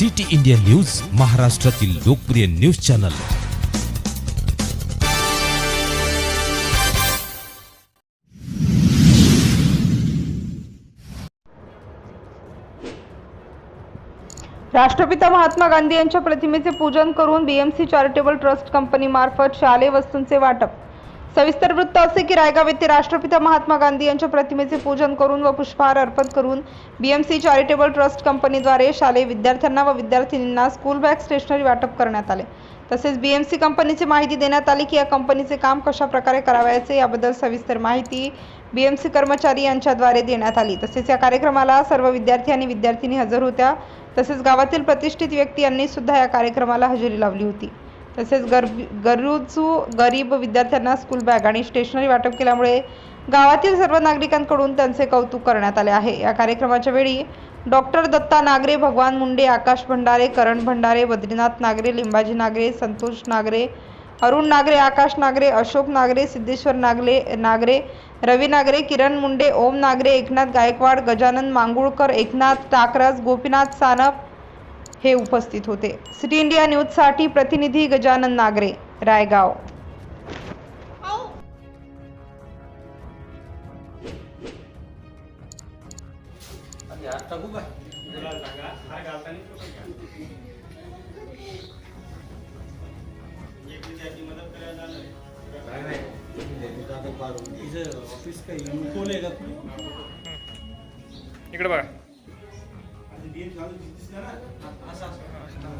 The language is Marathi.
सिटी इंडिया न्यूज महाराष्ट्रातील लोकप्रिय न्यूज चॅनल. राष्ट्रपिता महात्मा गांधी यांच्या प्रतिमेचे पूजन करून बीएमसी चॅरिटेबल ट्रस्ट कंपनी मार्फत शालेय वस्तूंचे वाटप. सविस्तर वृत्त असे की रायगाव येथे राष्ट्रपिता महात्मा गांधी यांच्या प्रतिमेचे पूजन करून व पुष्पहार अर्पण करून बीएमसी चॅरिटेबल ट्रस्ट कंपनीद्वारे शालेय विद्यार्थ्यांना व विद्यार्थिनींना स्कूल बॅग स्टेशनरी वाटप करण्यात आले. तसेच बीएमसी कंपनीची माहिती देण्यात आली की या कंपनीचे काम कशा प्रकारे करावयाचे याबद्दल सविस्तर माहिती बीएमसी कर्मचारी यांच्याद्वारे देण्यात आली. तसेच या कार्यक्रमाला सर्व विद्यार्थी आणि विद्यार्थिनी हजर होत्या. तसेच गावातील प्रतिष्ठित व्यक्ती यांनी सुद्धा या कार्यक्रमाला हजेरी लावली होती. तसेच गरबी गरजू गरीब विद्यार्थ्यांना स्कूल बॅग आणि स्टेशनरी वाटप केल्यामुळे गावातील सर्व नागरिकांकडून त्यांचे कौतुक करण्यात आले आहे. या कार्यक्रमाच्या वेळी डॉक्टर दत्ता नागरे भगवान मुंडे आकाश भंडारे करण भंडारे बद्रीनाथ नागरे लिंबाजी नागरे संतोष नागरे अरुण नागरे आकाश नागरे अशोक नागरे सिद्धेश्वर नागले नागरे रवी नागरे किरण मुंडे ओम नागरे एकनाथ गायकवाड गजानन मांगुळकर एकनाथ टाकरस गोपीनाथ सानप हे उपस्थित होते. सिटी इंडिया न्यूजसाठी प्रतिनिधी गजानन नागरे रायगाव. इकडे बघा. आणि गेम चालू दिसला ना असं असं